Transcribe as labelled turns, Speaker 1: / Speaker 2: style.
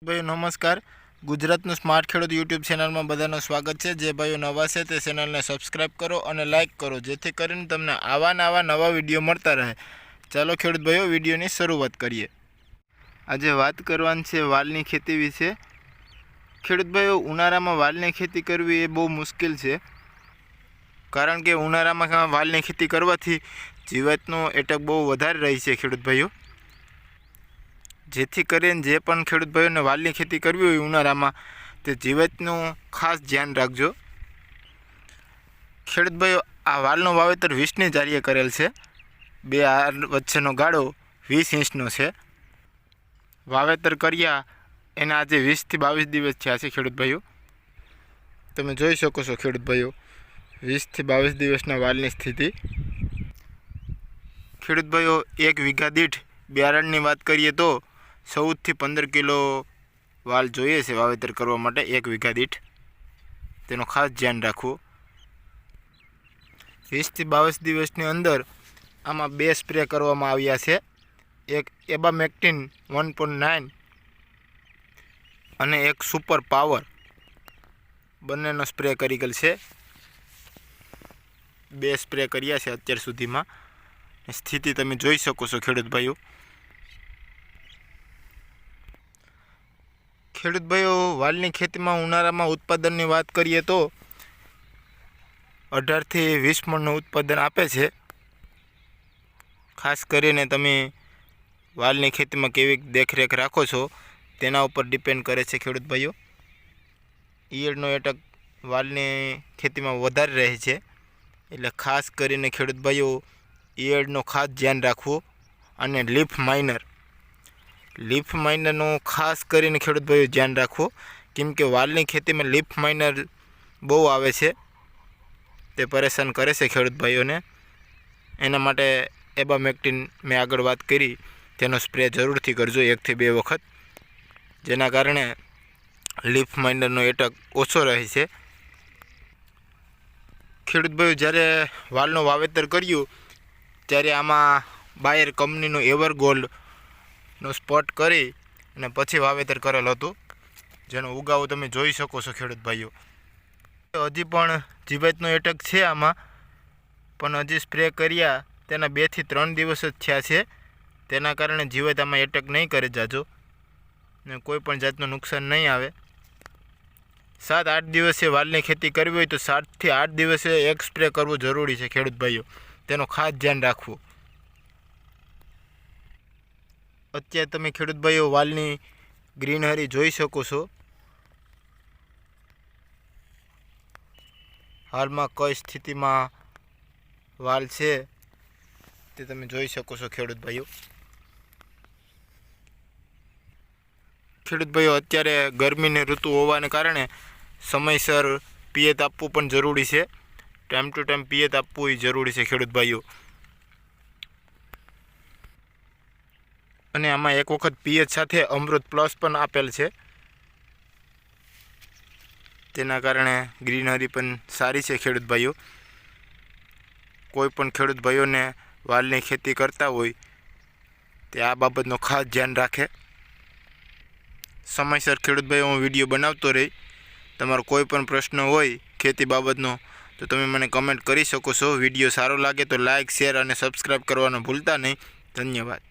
Speaker 1: ભાઈઓ નમસ્કાર. ગુજરાતનું સ્માર્ટ ખેડૂત યુટ્યુબ ચેનલમાં બધાનું સ્વાગત છે. જે ભાઈઓ નવા છે તે ચેનલને સબસ્ક્રાઇબ કરો અને લાઇક કરો, જેથી કરીને તમને આવા ને આવા નવા વીડિયો મળતા રહે. ચાલો ખેડૂત ભાઈઓ, વિડીયોની શરૂઆત કરીએ. આજે વાત કરવાની છે વાલની ખેતી વિશે. ખેડૂત ભાઈઓ, ઉનાળામાં વાલની ખેતી કરવી એ બહુ મુશ્કેલ છે. કારણ કે ઉનાળામાં વાલની ખેતી કરવાથી જીવાતનો એટક બહુ વધારે રહી છે ખેડૂત ભાઈઓ. જેથી કરીને જે પણ ખેડૂત ભાઈઓને વાલની ખેતી કરવી હોય ઉનાળામાં, તે જીવતનું ખાસ ધ્યાન રાખજો. ખેડૂત ભાઈઓ, આ વાલનું વાવેતર વીસની જારીએ કરેલ છે. બે આ વચ્ચેનો ગાળો વીસ ઇંચનો છે. વાવેતર કર્યા એના આજે વીસથી બાવીસ દિવસ થયા છે ખેડૂત ભાઈઓ. તમે જોઈ શકો છો ખેડૂત ભાઈઓ, વીસથી બાવીસ દિવસના વાલની સ્થિતિ. ખેડૂત ભાઈઓ, એક વીઘા દીઠ બિયારણની વાત કરીએ તો ચૌદથી પંદર કિલો વાલ જોઈએ છે વાવેતર કરવા માટે એક વીઘા દીઠ. તેનું ખાસ ધ્યાન રાખવું. વીસથી બાવીસ દિવસની અંદર આમાં બે સ્પ્રે કરવામાં આવ્યા છે. એક એબામેક્ટિન વન પોઈન્ટ નાઇન અને એક સુપર પાવર બંનેનો સ્પ્રે કરી છે. બે સ્પ્રે કર્યા છે અત્યાર સુધીમાં. સ્થિતિ તમે જોઈ શકો છો ખેડૂત ભાઈઓ. ખેડૂત ભાઈઓ, વાલની ખેતીમાં ઉનાળામાં ઉત્પાદનની વાત કરીએ તો અઢારથી વીસ મણનું ઉત્પાદન આપે છે. ખાસ કરીને તમે વાલની ખેતીમાં કેવી દેખરેખ રાખો છો, તેના ઉપર ડિપેન્ડ કરે છે ખેડૂત ભાઈઓ. ઈયળનો એટક વાલની ખેતીમાં વધારે રહે છે, એટલે ખાસ કરીને ખેડૂત ભાઈઓ, ઈયળનો ખાસ ધ્યાન રાખવું અને લીફ માઇનર લીફ માઇનરનું ખાસ કરીને ખેડૂત ભાઈઓ ધ્યાન રાખવું કેમ કે વાલની ખેતીમાં લીફ માઇનર બહુ આવે છે. તે પરેશાન કરે છે ખેડૂત ભાઈઓને. એના માટે એબામેક્ટિન મેં આગળ વાત કરી. તેનો સ્પ્રે જરૂરથી કરજો એકથી બે વખત. જેના કારણે લીફ માઇનરનો એટક ઓછો રહે છે. ખેડૂત ભાઈઓ, જ્યારે વાલનું વાવેતર કર્યું, ત્યારે આમાં બાયર કંપનીનું એવર ગોલ્ડનો સ્પોટ કરી અને પછી વાવેતર કરેલ હતું. જેનો ઉગાવો તમે જોઈ શકો છો ખેડૂત ભાઈઓ. હજી પણ જીવાતનો એટક છે આમાં. પણ હજી સ્પ્રે કર્યા તેના બેથી ત્રણ દિવસ જ થયા છે. તેના કારણે જીવાત આમાં એટક નહીં કરે જાજો. ને કોઈ પણ જાતનું નુકસાન નહીં આવે. સાત આઠ દિવસે વાલની ખેતી કરવી હોય તો સાતથી આઠ દિવસે એક સ્પ્રે કરવો જરૂરી છે ખેડૂત ભાઈઓ. તેનું ખાસ ધ્યાન રાખવું. અત્યારે તમે ખેડૂત ભાઈઓ વાલની ગ્રીનહરી જોઈ શકો છો. હાલમાં કઈ સ્થિતિમાં વાલ છે તે તમે જોઈ શકો છો ખેડૂત ભાઈઓ ખેડૂત ભાઈઓ અત્યારે ગરમીની ઋતુ હોવાને કારણે સમયસર પિયત આપવું પણ જરૂરી છે. ટાઈમ ટુ ટાઈમ પિયત આપવું એ જરૂરી છે ખેડૂત ભાઈઓ અને આમાં એક વખત પીએચ સાથે અમૃત પ્લસ પણ આપેલ છે. તેના કારણે ગ્રીનરી પણ સારી છે ખેડૂત ભાઈઓ. કોઈ પણ ખેડૂત ભાઈઓને વાલની ખેતી કરતા હોય, તે આ બાબતનો ખાસ ધ્યાન રાખે. સમયસર ખેડૂત ભાઈ હું વીડિયો બનાવતો રહી. તમારો કોઈ પણ પ્રશ્ન હોય ખેતી બાબતનો, તો તમે મને કમેન્ટ કરી શકો છો. વીડિયો સારો લાગે તો લાઇક શેર અને સબસ્ક્રાઈબ કરવાનું ભૂલતા નહીં. ધન્યવાદ.